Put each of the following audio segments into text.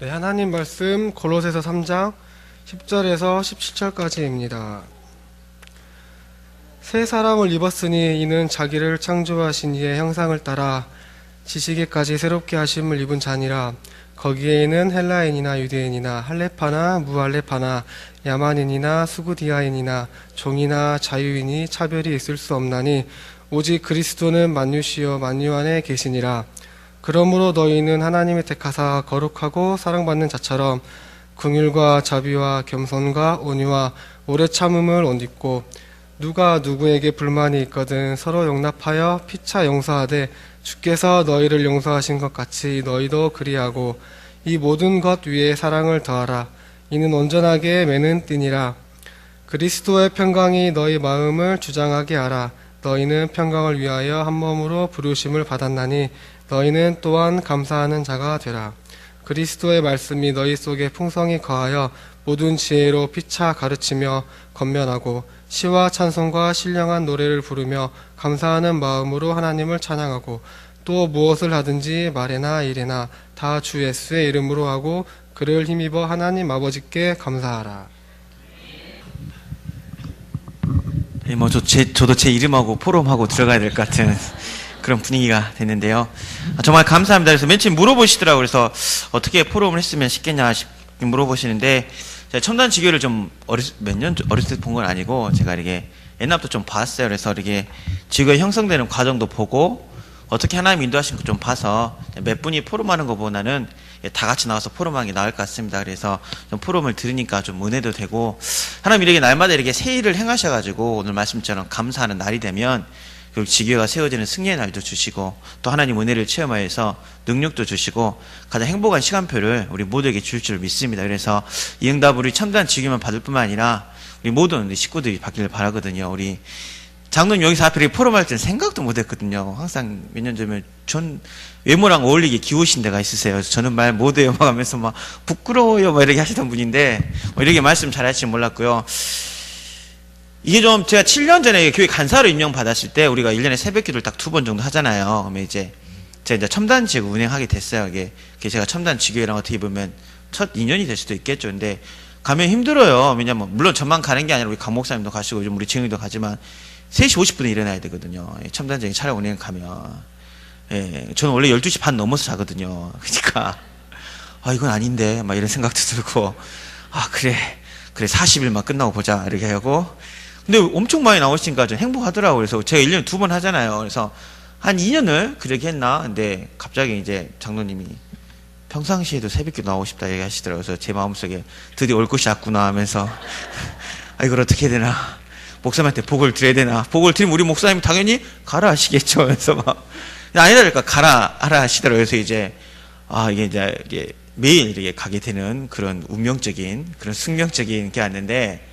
네, 하나님 말씀 골로새서 3장 10절에서 17절까지입니다. 새 사람을 입었으니 이는 자기를 창조하신 이의 형상을 따라 지식에까지 새롭게 하심을 입은 자니라 거기에는 헬라인이나 유대인이나 할레파나 무할레파나 야만인이나 수구디아인이나 종이나 자유인이 차별이 있을 수 없나니 오직 그리스도는 만유시여 만유 안에 계시니라 그러므로 너희는 하나님의 택하사 거룩하고 사랑받는 자처럼 긍휼과 자비와 겸손과 온유와 오래 참음을 옷 입고 누가 누구에게 불만이 있거든 서로 용납하여 피차 용서하되 주께서 너희를 용서하신 것 같이 너희도 그리하고 이 모든 것 위에 사랑을 더하라. 이는 온전하게 매는 띠니라. 그리스도의 평강이 너희 마음을 주장하게 하라. 너희는 평강을 위하여 한 몸으로 부르심을 받았나니 너희는 또한 감사하는 자가 되라 그리스도의 말씀이 너희 속에 풍성히 거하여 모든 지혜로 피차 가르치며 건면하고 시와 찬송과 신령한 노래를 부르며 감사하는 마음으로 하나님을 찬양하고 또 무엇을 하든지 말에나 일에나 다 주 예수의 이름으로 하고 그를 힘입어 하나님 아버지께 감사하라. 네, 뭐, 저, 제, 저도 제 이름하고 포럼하고 들어가야 될 것 같은 그런 분위기가 됐는데요. 아, 정말 감사합니다. 그래서 맨 처음 물어보시더라고요. 그래서 어떻게 포럼을 했으면 쉽겠냐 싶- 물어보시는데, 제가 첨단 지교를 좀 어렸, 몇 년, 어렸을 때 본 건 아니고, 제가 이렇게 옛날부터 좀 봤어요. 그래서 이렇게 지교가 형성되는 과정도 보고, 어떻게 하나님 인도하신 거 좀 봐서 몇 분이 포럼하는 것보다는 다 같이 나와서 포럼하는 게 나을 것 같습니다. 그래서 좀 포럼을 들으니까 좀 은혜도 되고 하나님 이렇게 날마다 이렇게 새 일을 행하셔가지고 오늘 말씀처럼 감사하는 날이 되면 그리고 지교가 세워지는 승리의 날도 주시고 또 하나님 은혜를 체험하여서 능력도 주시고 가장 행복한 시간표를 우리 모두에게 줄 줄 믿습니다. 그래서 이 응답 우리 첨단 지교만 받을 뿐만 아니라 우리 모든 우리 식구들이 받기를 바라거든요. 우리 장로님 여기서 이렇게 포럼할 때는 생각도 못 했거든요. 항상 몇 년 전에 전 외모랑 어울리게 귀우신 데가 있으세요. 그래서 저는 말 못해요. 막 하면서 막 부끄러워요. 막 이렇게 하시던 분인데 뭐 이렇게 말씀 잘 하실지 몰랐고요. 이게 좀 제가 7년 전에 교회 간사로 임명받았을 때 우리가 1년에 새벽 기도를 딱 두 번 정도 하잖아요. 그러면 이제 제가 이제 첨단 지구 운행하게 됐어요. 이게 제가 첨단 지교회랑 어떻게 보면 첫 인연이 될 수도 있겠죠. 근데 가면 힘들어요. 왜냐면 물론 저만 가는 게 아니라 우리 강 목사님도 가시고 요즘 우리 증인도 가지만 3시 50분에 일어나야 되거든요. 예, 첨단적인 차량 운행 가면. 예, 저는 원래 12시 반 넘어서 자거든요. 그러니까, 아, 이건 아닌데, 막 이런 생각도 들고, 아, 그래, 그래, 40일 만 끝나고 보자, 이렇게 하고. 근데 엄청 많이 나오시니까 좀 행복하더라고요. 그래서 제가 1년에 두 번 하잖아요. 그래서 한 2년을 그렇게 했나? 근데 갑자기 이제 장로님이 평상시에도 새벽에 나오고 싶다 얘기 하시더라고요. 그래서 제 마음속에 드디어 올 것이 왔구나 하면서, 아, 이걸 어떻게 해야 되나. 목사님한테 복을 드려야 되나? 복을 드리면 우리 목사님 당연히 가라 하시겠죠. 그래서 막 아니라니까 가라 하라 하시더라고요. 그래서 이제 아 이게 이제 이게 매일 이렇게 가게 되는 그런 운명적인 그런 숙명적인 게 왔는데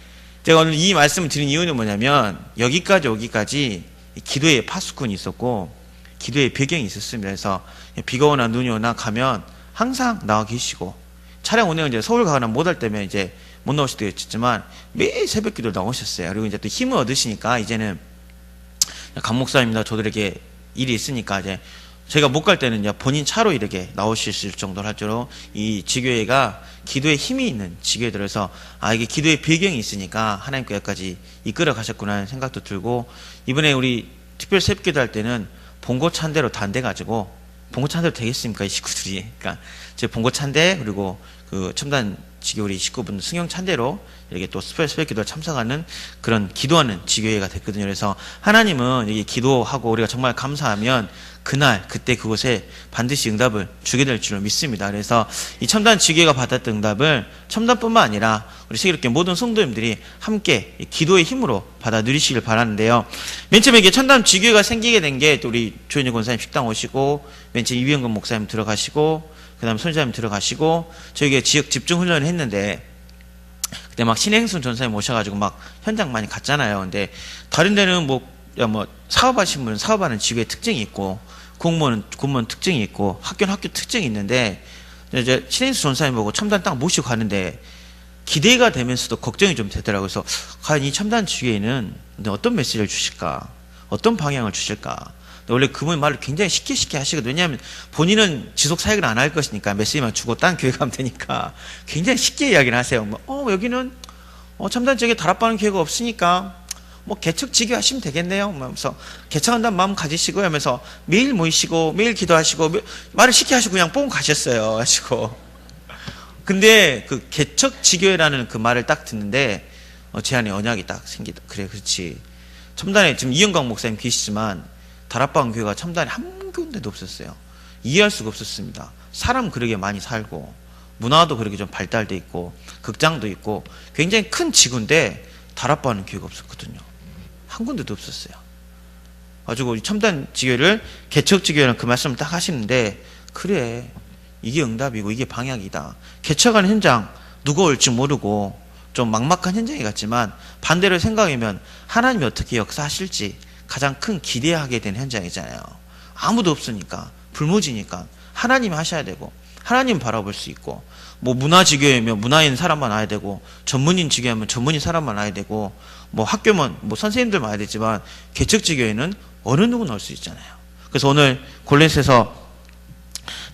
제가 오늘 이 말씀을 드린 이유는 뭐냐면 여기까지 오기까지 기도의 파수꾼이 있었고 기도의 배경이 있었습니다. 그래서 비가 오나 눈이 오나 가면 항상 나와 계시고 차량 운행을 이제 서울 가거나 못할 때면 이제 못 나오실 때가 있었지만 매일 새벽 기도 나오셨어요. 그리고 이제 또 힘을 얻으시니까 이제는 강 목사님이나 저들에게 일이 있으니까 이제 제가 못 갈 때는 이제 본인 차로 이렇게 나오실 정도로 할 줄로 이 지교회가 기도에 힘이 있는 지교회들에서 아 이게 기도의 배경이 있으니까 하나님께까지 이끌어 가셨구나 하는 생각도 들고 이번에 우리 특별 새벽 기도 할 때는 본고 찬대로 단대 가지고 본고 찬대로 되겠습니까 이 식구들이? 그러니까 제 본고 찬대 그리고 그 첨단 지교 우리 식구분 승용 찬대로 이렇게 또 스페 스페 기도에 참석하는 그런 기도하는 지교회가 됐거든요. 그래서 하나님은 이게 기도하고 우리가 정말 감사하면 그날 그때 그곳에 반드시 응답을 주게 될 줄로 믿습니다. 그래서 이 첨단 지교회가 받았던 응답을 첨단뿐만 아니라 우리 세계롭게 모든 성도님들이 함께 이 기도의 힘으로 받아 누리시길 바라는데요. 맨 처음에 이게 첨단 지교회가 생기게 된게 우리 조현희 권사님 식당 오시고 맨 처음 이병근 목사님 들어가시고 그 다음에 손자님 들어가시고 저희가 지역 집중 훈련을 했는데 그때 막 신행순 전사님 오셔가지고 막 현장 많이 갔잖아요. 근데 다른 데는 뭐, 야, 뭐, 사업하신 분은 사업하는 직업의 특징이 있고, 공무원은 공무원 특징이 있고, 학교는 학교 특징이 있는데, 이제 신행순 전사님 보고 첨단 딱 모시고 가는데, 기대가 되면서도 걱정이 좀 되더라고요. 그래서, 과연 이 첨단 지교회는 어떤 메시지를 주실까? 어떤 방향을 주실까? 원래 그분 말을 굉장히 쉽게 쉽게 하시거든요. 왜냐하면 본인은 지속 사역을 안 할 것이니까 메시지만 주고 딴 교회 가면 되니까 굉장히 쉽게 이야기를 하세요. 뭐, 어 여기는 어, 참단 지역에 다락방는 교회가 없으니까 뭐 개척 지교 하시면 되겠네요. 뭐 하면서 개척한다는 마음 가지시고 하면서 매일 모이시고 매일 기도하시고 매- 말을 쉽게 하시고 그냥 뽕 가셨어요. 하시고 근데 그 개척 지교회라는 그 말을 딱 듣는데 어, 제 안에 언약이 딱 생기다. 그래, 그렇지. 첨단에 지금 이영광 목사님 계시지만 다락방 교회가 첨단에 한 군데도 없었어요. 이해할 수가 없었습니다. 사람 그렇게 많이 살고 문화도 그렇게 좀 발달돼 있고 극장도 있고 굉장히 큰 지구인데 다락방은 교회가 없었거든요. 한 군데도 없었어요. 가지고 이 첨단 지교회를 개척 지교회는 그 말씀을 딱 하시는데 그래 이게 응답이고 이게 방향이다. 개척하는 현장 누가 올지 모르고 좀 막막한 현장이 같지만 반대로 생각하면 하나님이 어떻게 역사하실지 가장 큰 기대하게 된 현장이잖아요. 아무도 없으니까 불무지니까 하나님이 하셔야 되고 하나님 바라볼 수 있고 뭐 문화 지교회면 문화인 사람만 와야 되고 전문인 지교회면 전문인 사람만 와야 되고 뭐 학교면 뭐 선생님들만 와야 되지만 개척 지교회는 어느 누구나 올 수 있잖아요. 그래서 오늘 골렛에서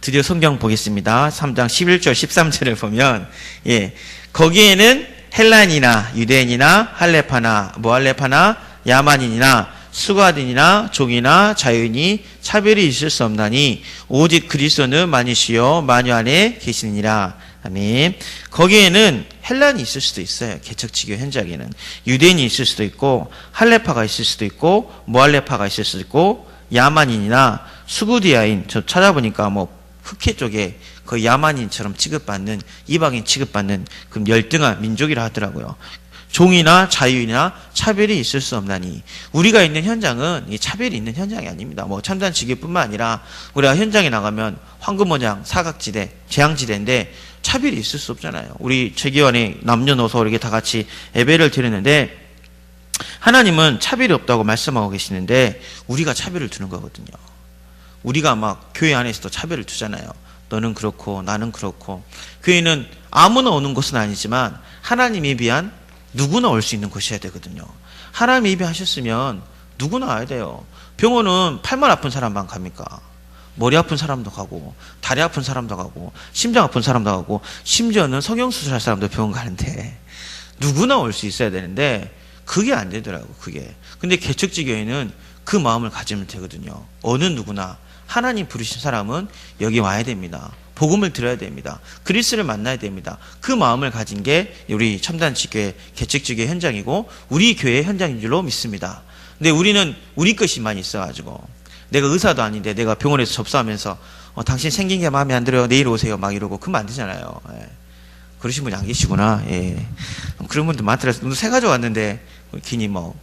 드디어 성경 보겠습니다. 3장 11절 13절을 보면 예. 거기에는 헬란이나 유대인이나 할레파나 무할레파나 야만인이나 수가딘이나 종이나 자유인이 차별이 있을 수 없나니 오직 그리스도는 만이시요 만유 안에 계시니라. 아멘. 거기에는 헬란이 있을 수도 있어요. 개척지교 현장에는 유대인이 있을 수도 있고 할레파가 있을 수도 있고 무할레파가 있을 수도 있고 야만인이나 수구디아인 저 찾아보니까 뭐 흑해 쪽에 그 야만인처럼 취급받는 이방인 취급받는 그 열등한 민족이라 하더라고요. 종이나 자유이나 차별이 있을 수 없나니 우리가 있는 현장은 이 차별이 있는 현장이 아닙니다. 뭐 참단 지교뿐만 아니라 우리가 현장에 나가면 황금모양 사각지대 재앙지대인데 차별이 있을 수 없잖아요. 우리 제기원에 남녀노소 이렇게 다 같이 예배를 드리는데 하나님은 차별이 없다고 말씀하고 계시는데 우리가 차별을 두는 거거든요. 우리가 막 교회 안에서도 차별을 두잖아요. 너는 그렇고 나는 그렇고 교회는 아무나 오는 곳은 아니지만 하나님 예비한 누구나 올 수 있는 곳이어야 되거든요. 하나님 예비하셨으면 누구나 와야 돼요. 병원은 팔만 아픈 사람만 갑니까? 머리 아픈 사람도 가고 다리 아픈 사람도 가고 심장 아픈 사람도 가고 심지어는 성형수술할 사람도 병원 가는데 누구나 올 수 있어야 되는데 그게 안 되더라고 그게. 근데 개척지 교회는 그 마음을 가지면 되거든요. 어느 누구나 하나님 부르신 사람은 여기 와야 됩니다. 복음을 들어야 됩니다. 그리스를 만나야 됩니다. 그 마음을 가진 게 우리 첨단 지교회 개척 지교회 현장이고 우리 교회 현장인 줄로 믿습니다. 근데 우리는 우리 것이 많이 있어가지고 내가 의사도 아닌데 내가 병원에서 접수하면서 어, 당신 생긴 게 마음에 안 들어요. 내일 오세요. 막 이러고 그러면 안 되잖아요. 예. 그러신 분이 안 계시구나. 예. 그런 분들 많더라고요. 새 가져왔는데 괜히 뭐내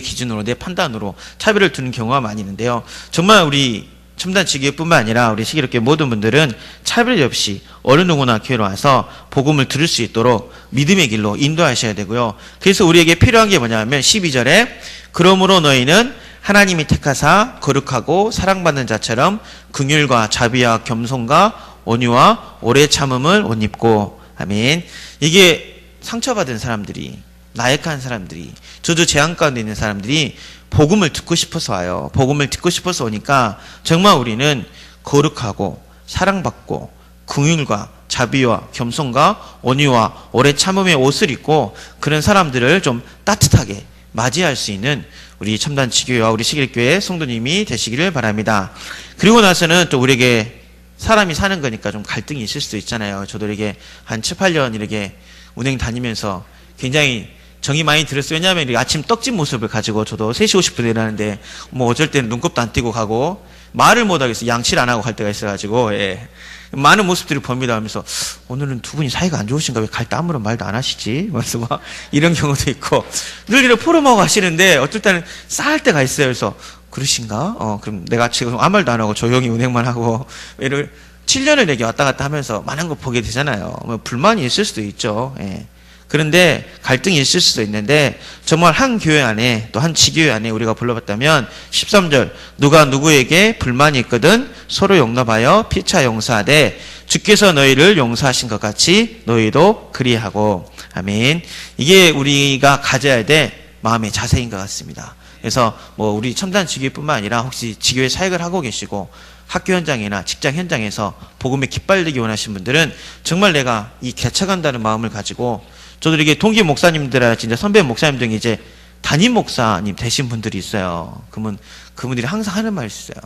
기준으로 내 판단으로 차별을 두는 경우가 많이 있는데요. 정말 우리 첨단 지교뿐만 아니라 우리 시기롭게 모든 분들은 차별 없이 어느 누구나 교회로 와서 복음을 들을 수 있도록 믿음의 길로 인도하셔야 되고요. 그래서 우리에게 필요한 게 뭐냐면 12절에 그러므로 너희는 하나님이 택하사 거룩하고 사랑받는 자처럼 긍휼과 자비와 겸손과 온유와 오래 참음을 옷 입고 아멘. 이게 상처받은 사람들이 나약한 사람들이 저도 재앙 가운데 있는 사람들이 복음을 듣고 싶어서 와요. 복음을 듣고 싶어서 오니까 정말 우리는 거룩하고 사랑받고 긍휼과 자비와 겸손과 온유와 오래 참음의 옷을 입고 그런 사람들을 좀 따뜻하게 맞이할 수 있는 우리 첨단 지교회와 우리 시길교회 성도님이 되시기를 바랍니다. 그리고 나서는 또 우리에게 사람이 사는 거니까 좀 갈등이 있을 수도 있잖아요. 저도 이렇게 한 7, 8년 이렇게 운행 다니면서 굉장히 정이 많이 들었어요. 왜냐하면 아침 떡진 모습을 가지고 저도 3시 50분에 일어나는데 뭐 어쩔 때는 눈곱도 안 띄고 가고 말을 못 하겠어요. 양치를 안 하고 갈 때가 있어가지고 예. 많은 모습들을 봅니다 하면서 오늘은 두 분이 사이가 안 좋으신가 왜 갈 때 아무런 말도 안 하시지? 그래서 막 이런 경우도 있고 늘 이렇게 포럼하고 가시는데 어떨 때는 싸할 때가 있어요. 그래서 그러신가? 어 그럼 내가 지금 아무 말도 안 하고 조용히 운행만 하고 이를 7년을 내게 왔다 갔다 하면서 많은 거 보게 되잖아요. 뭐 불만이 있을 수도 있죠. 예. 그런데 갈등이 있을 수도 있는데 정말 한 교회 안에 또 한 지교회 안에 우리가 불러봤다면 13절 누가 누구에게 불만이 있거든 서로 용납하여 피차 용서하되 주께서 너희를 용서하신 것 같이 너희도 그리하고. 아멘. 이게 우리가 가져야 될 마음의 자세인 것 같습니다. 그래서 뭐 우리 첨단 지교회뿐만 아니라 혹시 지교회 사역을 하고 계시고 학교 현장이나 직장 현장에서 복음에 깃발되기 원하시는 분들은 정말 내가 이 개척한다는 마음을 가지고 저도 이게 동기 목사님들 진짜 선배 목사님 중에 이제 담임 목사님 되신 분들이 있어요. 그러면 그분들이 항상 하는 말이 있어요.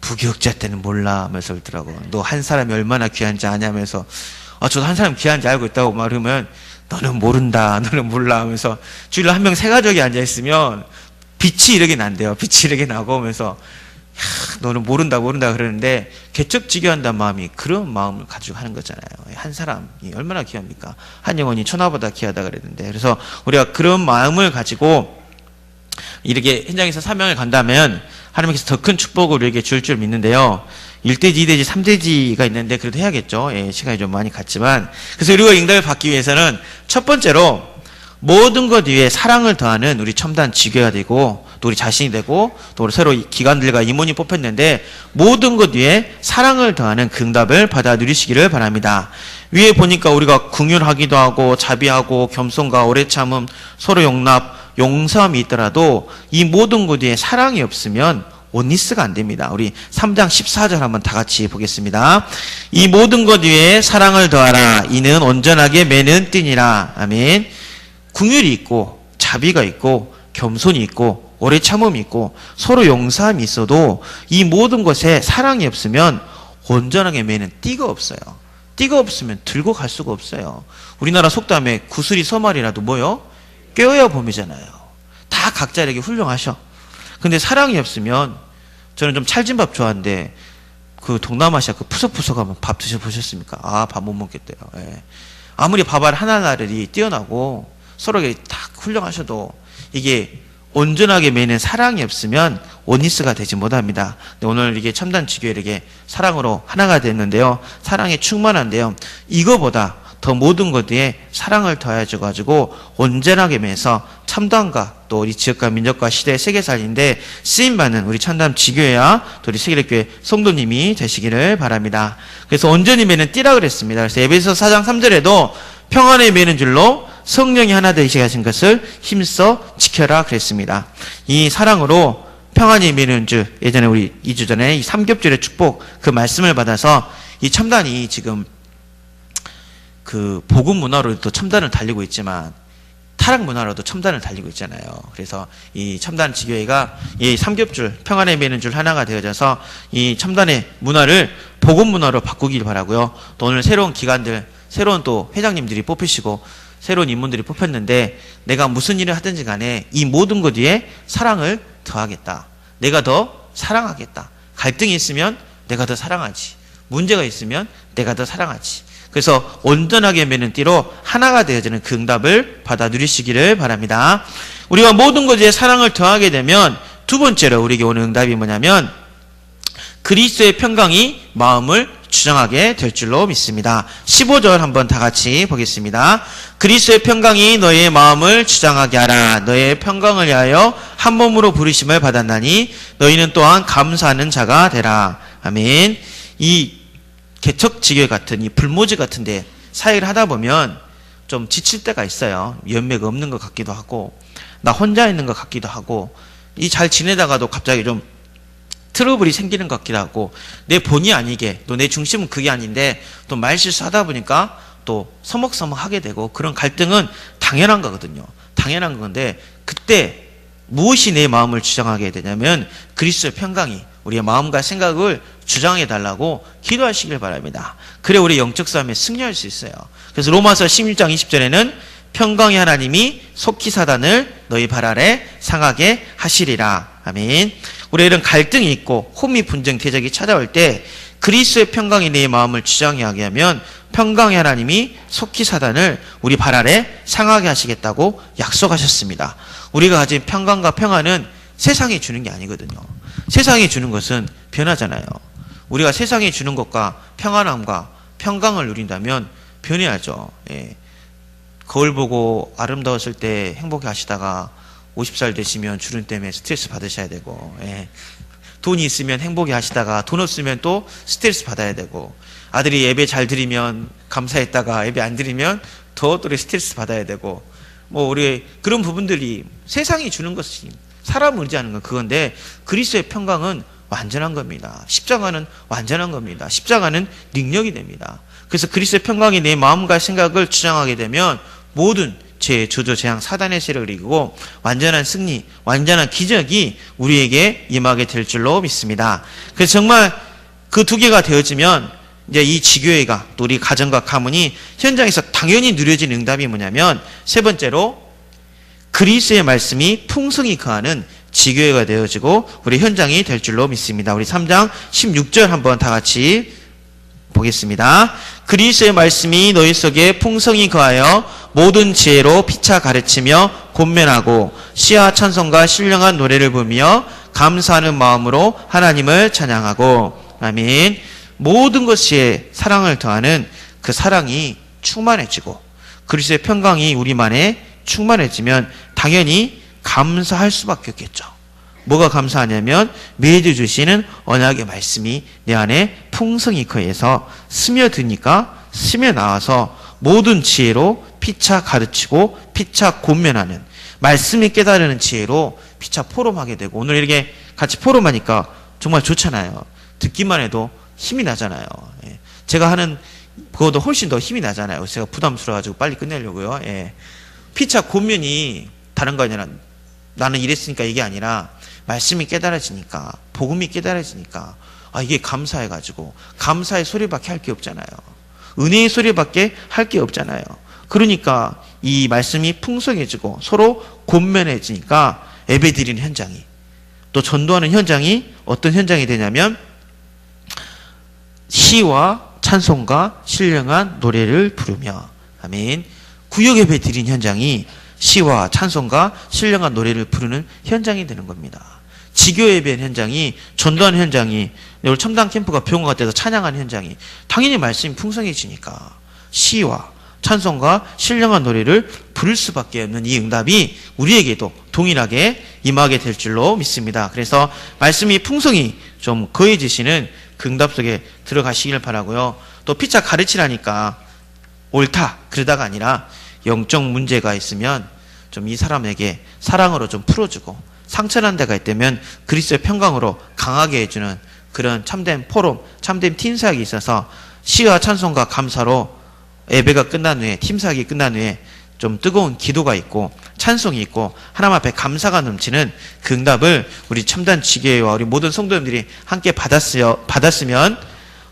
부교육자 때는 몰라 하면서 그러더라고. 너 한 사람이 얼마나 귀한지 아냐면서 아 저도 한 사람 귀한지 알고 있다고 말하면 너는 모른다. 너는 몰라 하면서 주일날 한 명 세 가족이 앉아 있으면 빛이 이렇게 난대요. 빛이 이렇게 나고 오면서 야, 너는 모른다 모른다 그러는데 개척지교한다는 마음이 그런 마음을 가지고 하는 거잖아요. 한 사람이 얼마나 귀합니까? 한 영혼이 천하보다 귀하다 그랬는데 그래서 우리가 그런 마음을 가지고 이렇게 현장에서 사명을 간다면 하나님께서 더 큰 축복을 우리에게 줄 줄 믿는데요. 1대지, 2대지, 3대지가 있는데 그래도 해야겠죠. 예, 시간이 좀 많이 갔지만. 그래서 우리가 응답을 받기 위해서는 첫 번째로 모든 것 위에 사랑을 더하는 우리 첨단 지교가 되고 또 우리 자신이 되고 또 우리 새로 이 기관들과 임원이 뽑혔는데 모든 것 위에 사랑을 더하는 그 응답을 받아 누리시기를 바랍니다. 위에 보니까 우리가 궁휼하기도 하고 자비하고 겸손과 오래 참음 서로 용납 용서함이 있더라도 이 모든 것 위에 사랑이 없으면 온니스가 안 됩니다. 우리 3장 14절 한번 다 같이 보겠습니다. 이 모든 것 위에 사랑을 더하라. 이는 온전하게 매는 띠니라. 아멘. 궁율이 있고 자비가 있고 겸손이 있고 오래 참음이 있고 서로 용서함이 있어도 이 모든 것에 사랑이 없으면 온전하게 매는 띠가 없어요. 띠가 없으면 들고 갈 수가 없어요. 우리나라 속담에 구슬이 서말이라도 뭐요? 껴야 봄이잖아요. 다 각자에게 훌륭하셔. 근데 사랑이 없으면 저는 좀 찰진 밥 좋아하는데 그 동남아시아 그 푸석푸석 하면 밥 드셔보셨습니까? 아, 밥 못 먹겠대요. 예. 아무리 밥알 하나하나를 뛰어나고 서로에게 다 훌륭하셔도 이게 온전하게 매는 사랑이 없으면 원니스가 되지 못합니다. 오늘 이게 첨단 지교회에게 사랑으로 하나가 됐는데요. 사랑에 충만한데요. 이거보다 더 모든 것에 사랑을 더해줘 가지고 온전하게 매서 참담과 또 우리 지역과 민족과 시대의 세계 살인데 쓰임 받는 우리 참담 지교회와 또 우리 세계교회 성도님이 되시기를 바랍니다. 그래서 온전히 매는 띠라 그랬습니다. 그래서 에베소 4장 3절에도 평안에 매는 줄로 성령이 하나 되시게 하신 것을 힘써 지켜라 그랬습니다. 이 사랑으로 평안이 매는 줄 예전에 우리 2주 전에 이 삼겹줄의 축복 그 말씀을 받아서 이 첨단이 지금 그 복음 문화로 또 첨단을 달리고 있지만 타락 문화로도 첨단을 달리고 있잖아요. 그래서 이 첨단 지교회가 이 삼겹줄 평안에 매는 줄 하나가 되어져서 이 첨단의 문화를 복음 문화로 바꾸길 바라고요. 또 오늘 새로운 기관들, 새로운 또 회장님들이 뽑히시고 새로운 인문들이 뽑혔는데 내가 무슨 일을 하든지 간에 이 모든 것 위에 사랑을 더하겠다. 내가 더 사랑하겠다. 갈등이 있으면 내가 더 사랑하지. 문제가 있으면 내가 더 사랑하지. 그래서 온전하게 매는 띠로 하나가 되어지는 그 응답을 받아 누리시기를 바랍니다. 우리가 모든 것에 사랑을 더하게 되면 두 번째로 우리에게 오는 응답이 뭐냐면 그리스도의 평강이 마음을 주장하게 될 줄로 믿습니다. 15절 한번 다 같이 보겠습니다. 그리스도의 평강이 너의 마음을 주장하게 하라. 너의 평강을 위하여 한 몸으로 부르심을 받았나니 너희는 또한 감사하는 자가 되라. 아멘. 이 개척지교 같은 이 불모지 같은데 사역을 하다 보면 좀 지칠 때가 있어요. 연매가 없는 것 같기도 하고 나 혼자 있는 것 같기도 하고 이 잘 지내다가도 갑자기 좀 트러블이 생기는 것 같기도 하고 내 본의 아니게 또 내 중심은 그게 아닌데 또 말실수하다 보니까 또 서먹서먹하게 되고 그런 갈등은 당연한 거거든요. 당연한 건데 그때 무엇이 내 마음을 주장하게 되냐면 그리스도의 평강이 우리의 마음과 생각을 주장해 달라고 기도하시길 바랍니다. 그래 우리 영적 싸움에 승리할 수 있어요. 그래서 로마서 16장 20절에는 평강의 하나님이 속히 사단을 너희 발 아래 상하게 하시리라. 아멘. 우리 이런 갈등이 있고 혼미 분쟁 대적이 찾아올 때 그리스도의 평강이 내 마음을 주장하게 하면 평강의 하나님이 속히 사단을 우리 발 아래 상하게 하시겠다고 약속하셨습니다. 우리가 가진 평강과 평안은 세상이 주는 게 아니거든요. 세상이 주는 것은 변하잖아요. 우리가 세상이 주는 것과 평안함과 평강을 누린다면 변해야죠. 예. 거울 보고 아름다웠을 때 행복해 하시다가 50살 되시면 주름 때문에 스트레스 받으셔야 되고, 예. 돈이 있으면 행복해 하시다가 돈 없으면 또 스트레스 받아야 되고, 아들이 예배 잘 드리면 감사했다가 예배 안 드리면 더 또 스트레스 받아야 되고, 뭐 우리 그런 부분들이 세상이 주는 것이 사람을 의지하는 건 그건데 그리스도의 평강은 완전한 겁니다. 십자가는 완전한 겁니다. 십자가는 능력이 됩니다. 그래서 그리스도의 평강이 내 마음과 생각을 주장하게 되면 모든 죄, 저조, 재앙, 사단의 세력을 이기고 완전한 승리, 완전한 기적이 우리에게 임하게 될 줄로 믿습니다. 그래서 정말 그 두 개가 되어지면 이제 이 지교회가 또 우리 가정과 가문이 현장에서 당연히 누려진 응답이 뭐냐면 세 번째로 그리스의 말씀이 풍성히 거하는 지교회가 되어지고 우리 현장이 될 줄로 믿습니다. 우리 3장 16절 한번 다 같이 보겠습니다. 그리스의 말씀이 너희 속에 풍성히 거하여 모든 지혜로 피차 가르치며 권면하고 시와 찬송과 신령한 노래를 부르며 감사하는 마음으로 하나님을 찬양하고 아멘. 모든 것에 사랑을 더하는 그 사랑이 충만해지고 그리스의 평강이 우리만에 충만해지면 당연히 감사할 수밖에 없겠죠. 뭐가 감사하냐면 매주 주시는 언약의 말씀이 내 안에 풍성히 거해서 스며드니까 스며 나와서 모든 지혜로 피차 가르치고 피차 권면하는 말씀이 깨달으는 지혜로 피차 포럼하게 되고 오늘 이렇게 같이 포럼하니까 정말 좋잖아요. 듣기만 해도 힘이 나잖아요. 예. 제가 하는 그거도 훨씬 더 힘이 나잖아요. 제가 부담스러워가지고 빨리 끝내려고요. 예. 피차 권면이 다른 거 아니라 나는 이랬으니까 이게 아니라 말씀이 깨달아지니까 복음이 깨달아지니까 아 이게 감사해가지고 감사의 소리밖에 할 게 없잖아요. 은혜의 소리밖에 할 게 없잖아요. 그러니까 이 말씀이 풍성해지고 서로 권면해지니까 예배 드리는 현장이 또 전도하는 현장이 어떤 현장이 되냐면 시와 찬송과 신령한 노래를 부르며 아멘. 구역 예배 드린 현장이 시와 찬송과 신령한 노래를 부르는 현장이 되는 겁니다. 지교 예배 현장이 전도하는 현장이 오늘 첨단 캠프가 병원 같아서 찬양하는 현장이 당연히 말씀이 풍성해지니까 시와 찬송과 신령한 노래를 부를 수밖에 없는 이 응답이 우리에게도 동일하게 임하게 될 줄로 믿습니다. 그래서 말씀이 풍성히 좀 거해지시는 그 응답 속에 들어가시길 바라고요. 또 피차 가르치라니까 옳다 그러다가 아니라 영적 문제가 있으면 좀 이 사람에게 사랑으로 좀 풀어주고 상처난 데가 있다면 그리스도의 평강으로 강하게 해주는 그런 참된 포럼, 참된 팀사역이 있어서 시와 찬송과 감사로 예배가 끝난 후에 팀사역이 끝난 후에 좀 뜨거운 기도가 있고 찬송이 있고 하나님 앞에 감사가 넘치는 그 응답을 우리 첨단 지교회와 우리 모든 성도님들이 함께 받았으여, 받았으면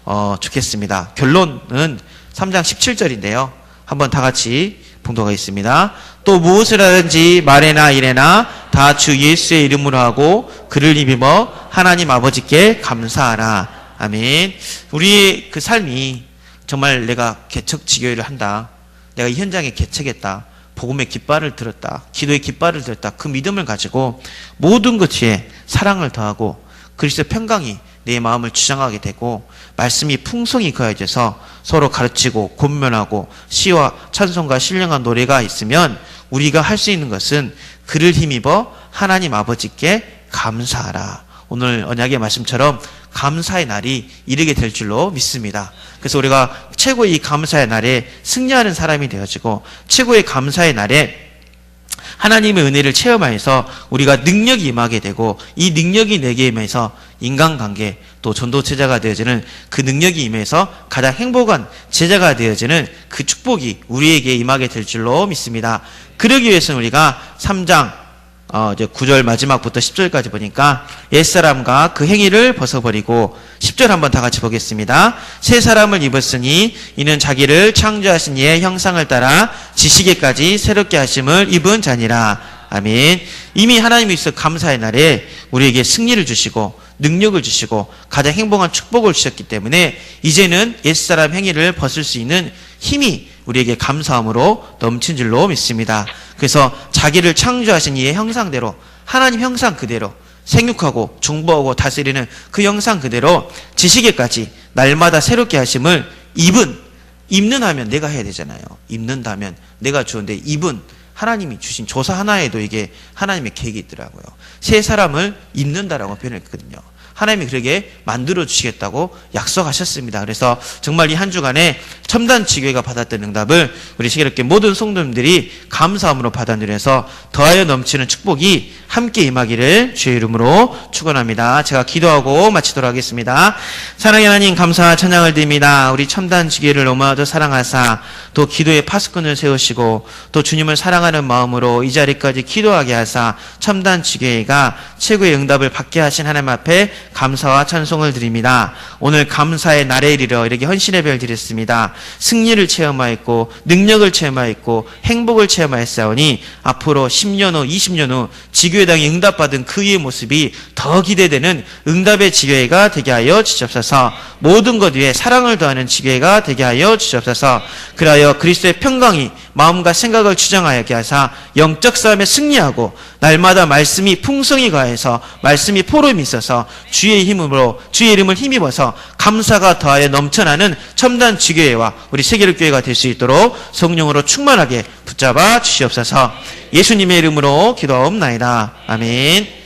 어, 좋겠습니다. 결론은 3장 17절인데요. 한번 다 같이 봉독하겠습니다. 또 무엇을 하든지 말에나 일에나 다 주 예수의 이름으로 하고 그를 힘입어 하나님 아버지께 감사하라. 아멘. 우리의 그 삶이 정말 내가 개척 지교회를 한다. 내가 이 현장에 개척했다. 복음의 깃발을 들었다. 기도의 깃발을 들었다. 그 믿음을 가지고 모든 것에 사랑을 더하고 그리스도의 평강이 내 마음을 주장하게 되고 말씀이 풍성히 거해져서 서로 가르치고 권면하고 시와 찬송과 신령한 노래가 있으면 우리가 할 수 있는 것은 그를 힘입어 하나님 아버지께 감사하라. 오늘 언약의 말씀처럼 감사의 날이 이르게 될 줄로 믿습니다. 그래서 우리가 최고의 이 감사의 날에 승리하는 사람이 되어지고 최고의 감사의 날에 하나님의 은혜를 체험하여서 우리가 능력이 임하게 되고 이 능력이 내게 임해서 인간관계 또 전도 제자가 되어지는 그 능력이 임해서 가장 행복한 제자가 되어지는 그 축복이 우리에게 임하게 될 줄로 믿습니다. 그러기 위해서는 우리가 3장 어, 이제 9절 마지막부터 10절까지 보니까 옛사람과 그 행위를 벗어버리고 10절 한번 다 같이 보겠습니다. 새 사람을 입었으니 이는 자기를 창조하신 이의 형상을 따라 지시기까지 새롭게 하심을 입은 자니라. 아멘. 이미 하나님이 있어 감사의 날에 우리에게 승리를 주시고 능력을 주시고 가장 행복한 축복을 주셨기 때문에 이제는 옛사람 행위를 벗을 수 있는 힘이 우리에게 감사함으로 넘친 줄로 믿습니다. 그래서 자기를 창조하신 이의 형상대로 하나님 형상 그대로 생육하고 중보하고 다스리는 그 형상 그대로 지시기까지 날마다 새롭게 하심을 입은 입는 하면 내가 해야 되잖아요. 입는다면 내가 주는데 입은 하나님이 주신 조사 하나에도 이게 하나님의 계획이 있더라고요. 새 사람을 입는다라고 표현했거든요. 하나님이 그러게 만들어 주시겠다고 약속하셨습니다. 그래서 정말 이 한 주간에 첨단 지교회가 받았던 응답을 우리 시계롭게 모든 성도님들이 감사함으로 받아들여서 더하여 넘치는 축복이 함께 임하기를 주의 이름으로 축원합니다. 제가 기도하고 마치도록 하겠습니다. 사랑의 하나님 감사 찬양을 드립니다. 우리 첨단 지교회를 너무나도 사랑하사 또 기도의 파수꾼을 세우시고 또 주님을 사랑하는 마음으로 이 자리까지 기도하게 하사 첨단 지교회가 최고의 응답을 받게 하신 하나님 앞에 감사와 찬송을 드립니다. 오늘 감사의 날에 이르러 이렇게 헌신의 별 드렸습니다. 승리를 체험하였고 능력을 체험하였고 행복을 체험하였사오니 앞으로 10년 후 20년 후 지교회당이 응답받은 그의 모습이 더 기대되는 응답의 지교회가 되게 하여 주시옵소서 모든 것 위에 사랑을 더하는 지교회가 되게 하여 주시옵소서 그리하여 그리스도의 평강이 마음과 생각을 주장하게 하사 영적 싸움에 승리하고 날마다 말씀이 풍성히 가해서 말씀이 포럼이 있어서 주의 힘으로 주의 이름을 힘입어서 감사가 더하여 넘쳐나는 첨단 지교회와 우리 세계를 교회가 될 수 있도록 성령으로 충만하게 붙잡아 주시옵소서. 예수님의 이름으로 기도하옵나이다. 아멘